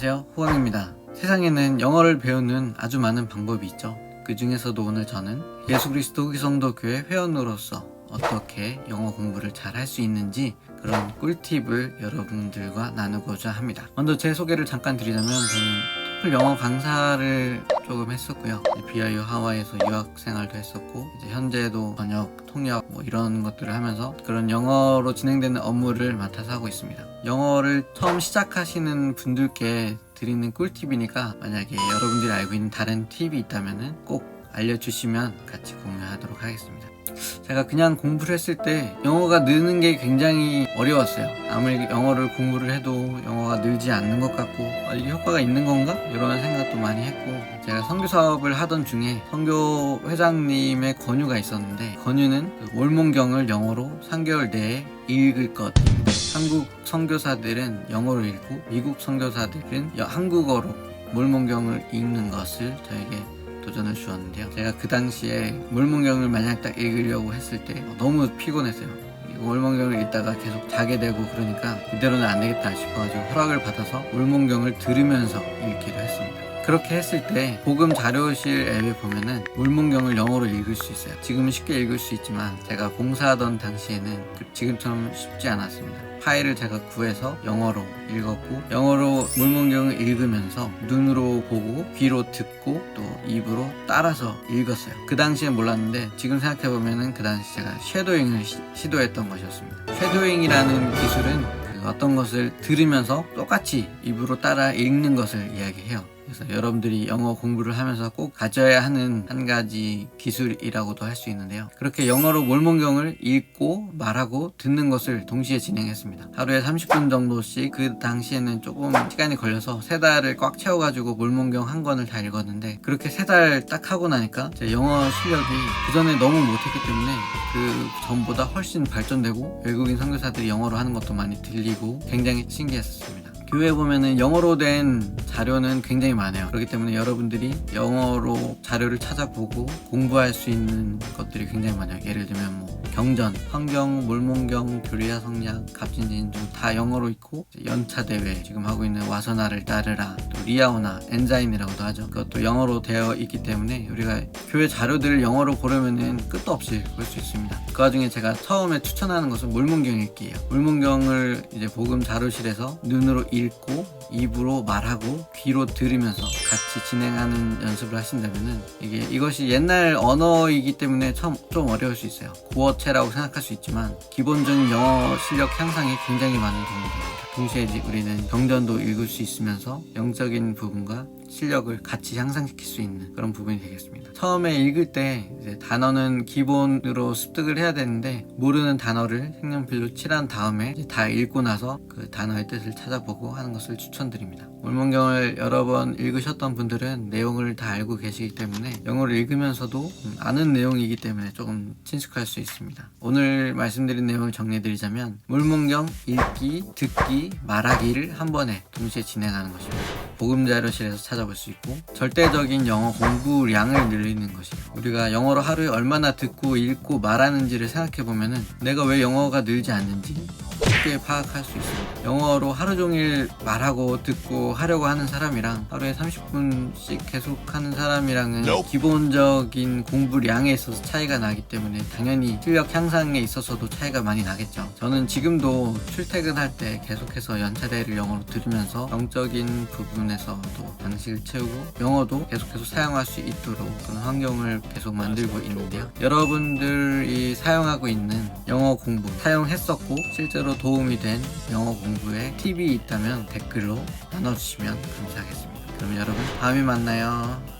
안녕하세요. 호원입니다. 세상에는 영어를 배우는 아주 많은 방법이 있죠. 그 중에서도 오늘 저는 예수 그리스도 기성도 교회 회원으로서 어떻게 영어 공부를 잘 할 수 있는지 그런 꿀팁을 여러분들과 나누고자 합니다. 먼저 제 소개를 잠깐 드리자면 저는 토플 영어 강사를 조금 했었고요. BIU 하와이에서 유학 생활도 했었고 이제 현재도 번역, 통역 뭐 이런 것들을 하면서 그런 영어로 진행되는 업무를 맡아서 하고 있습니다. 영어를 처음 시작하시는 분들께 드리는 꿀팁이니까 만약에 여러분들이 알고 있는 다른 팁이 있다면 꼭 알려주시면 같이 공유하도록 하겠습니다. 제가 그냥 공부를 했을 때 영어가 느는 게 굉장히 어려웠어요. 아무리 영어를 공부를 해도 영어가 늘지 않는 것 같고 아, 이게 효과가 있는 건가? 이런 생각도 많이 했고 제가 선교 사업을 하던 중에 선교 회장님의 권유가 있었는데 권유는 그 월몽경을 영어로 3개월 내에 읽을 것입니다. 한국 선교사들은 영어로 읽고 미국 선교사들은 여- 한국어로 몰몬경을 읽는 것을 저에게 도전을 주었는데요. 제가 그 당시에 몰몬경을 만약 딱 읽으려고 했을 때 너무 피곤했어요. 몰몬경을 읽다가 계속 자게 되고 그러니까 이대로는 안 되겠다 싶어가지고 허락을 받아서 몰몬경을 들으면서 읽기로 했습니다. 그렇게 했을 때 복음 자료실 앱에 보면은 물문경을 영어로 읽을 수 있어요. 지금은 쉽게 읽을 수 있지만 제가 봉사하던 당시에는 그- 지금처럼 쉽지 않았습니다. 파일을 제가 구해서 영어로 읽었고 영어로 물문경을 읽으면서 눈으로 보고 귀로 듣고 또 입으로 따라서 읽었어요. 그 당시엔 몰랐는데 지금 생각해 보면은 그 당시 제가 쉐도잉을 시, 시도했던 것이었습니다. 쉐도잉이라는 기술은 그 어떤 것을 들으면서 똑같이 입으로 따라 읽는 것을 이야기해요. 그래서 여러분들이 영어 공부를 하면서 꼭 가져야 하는 한 가지 기술이라고도 할 수 있는데요. 그렇게 영어로 몰몬경을 읽고 말하고 듣는 것을 동시에 진행했습니다. 하루에 30분 정도씩 그 당시에는 조금 시간이 걸려서 세 달을 꽉 채워가지고 몰몬경 한 권을 다 읽었는데 그렇게 세 달 딱 하고 나니까 제 영어 실력이 그 전에 너무 못했기 때문에 그 전보다 훨씬 발전되고 외국인 선교사들이 영어로 하는 것도 많이 들리고 굉장히 신기했었습니다. 교회 보면은 영어로 된 자료는 굉장히 많아요. 그렇기 때문에 여러분들이 영어로 자료를 찾아보고 공부할 수 있는 것들이 굉장히 많아요. 예를 들면 뭐 경전, 환경, 몰몬경, 교리야 성약, 갑진진중 다 영어로 있고 연차 대회 지금 하고 있는 와서나를 따르라 또 리아오나 엔자임이라고도 하죠. 그것도 영어로 되어 있기 때문에 우리가 교회 자료들을 영어로 고르면은 끝도 없이 볼 수 있습니다. 그 와중에 제가 처음에 추천하는 것은 물문경 읽기예요. 물문경을 이제 복음 자료실에서 눈으로 읽고 입으로 말하고 귀로 들으면서 같이 진행하는 연습을 하신다면은 이게 이것이 옛날 언어이기 때문에 처음 좀 어려울 수 있어요. 고어체라고 생각할 수 있지만 기본적인 영어 실력 향상에 굉장히 많은 도움이 됩니다. 동시에 우리는 경전도 읽을 수 있으면서 영적인 부분과 실력을 같이 향상시킬 수 있는 그런 부분이 되겠습니다. 처음에 읽을 때 단어는 기본으로 습득을 해야 되는데 모르는 단어를 색연필로 칠한 다음에 다 읽고 나서 그 단어의 뜻을 찾아보고 하는 것을 추천드립니다. 물문경을 여러 번 읽으셨던 분들은 내용을 다 알고 계시기 때문에 영어를 읽으면서도 음, 아는 내용이기 때문에 조금 친숙할 수 있습니다. 오늘 말씀드린 내용을 정리해드리자면 물문경 읽기, 듣기, 말하기를 한 번에 동시에 진행하는 것입니다. 복음자료실에서 찾아볼 수 있고 절대적인 영어 공부량을 늘리는 것이에요. 우리가 영어로 하루에 얼마나 듣고 읽고 말하는지를 생각해 보면은 내가 왜 영어가 늘지 않는지 쉽게 파악할 수 있습니다. 영어로 하루 종일 말하고 듣고 하려고 하는 사람이랑 하루에 30분씩 계속 하는 사람이랑은 기본적인 공부량에 있어서 차이가 나기 때문에 당연히 실력 향상에 있어서도 차이가 많이 나겠죠. 저는 지금도 출퇴근할 때 계속해서 연차대를 영어로 들으면서 영적인 부분에서도 방식을 채우고 영어도 계속해서 사용할 수 있도록 그런 환경을 계속 만들고 있는데요. 여러분들이 사용하고 있는 영어 공부 사용했었고 실제로 도움이 된 영어 공부에 팁이 있다면 댓글로 나눠주시면 감사하겠습니다. 그럼 여러분 다음에 만나요.